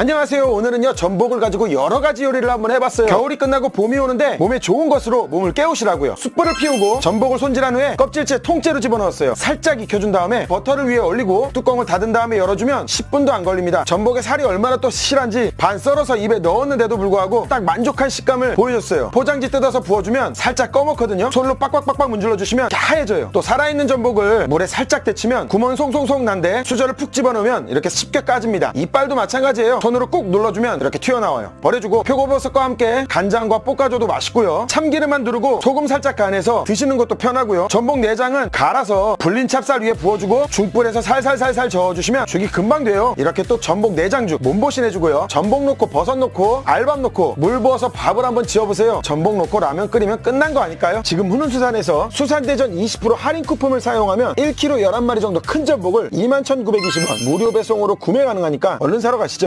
안녕하세요. 오늘은요 전복을 가지고 여러 가지 요리를 한번 해봤어요. 겨울이 끝나고 봄이 오는데 몸에 좋은 것으로 몸을 깨우시라고요. 숯불을 피우고 전복을 손질한 후에 껍질째 통째로 집어넣었어요. 살짝 익혀준 다음에 버터를 위에 올리고 뚜껑을 닫은 다음에 열어주면 10분도 안 걸립니다. 전복의 살이 얼마나 또 실한지 반 썰어서 입에 넣었는데도 불구하고 딱 만족한 식감을 보여줬어요. 포장지 뜯어서 부어주면 살짝 꺼먹거든요. 손으로 빡빡빡빡 문질러 주시면 하얘져요. 또 살아있는 전복을 물에 살짝 데치면 구멍 송송송 난데 수저를 푹 집어넣으면 이렇게 쉽게 까집니다. 이빨도 마찬가지예요 손으로 꾹 눌러주면 이렇게 튀어나와요. 버려주고 표고버섯과 함께 간장과 볶아줘도 맛있고요. 참기름만 두르고 소금 살짝 간해서 드시는 것도 편하고요. 전복 내장은 갈아서 불린 찹쌀 위에 부어주고 중불에서 살살살살 저어주시면 죽이 금방 돼요. 이렇게 또 전복 내장죽 몸보신 해주고요. 전복 넣고 버섯 넣고 알밥 넣고 물 부어서 밥을 한번 지어보세요. 전복 넣고 라면 끓이면 끝난 거 아닐까요? 지금 훈훈수산에서 수산대전 20% 할인 쿠폰을 사용하면 1kg 11마리 정도 큰 전복을 21,920원 무료 배송으로 구매 가능하니까 얼른 사러 가시죠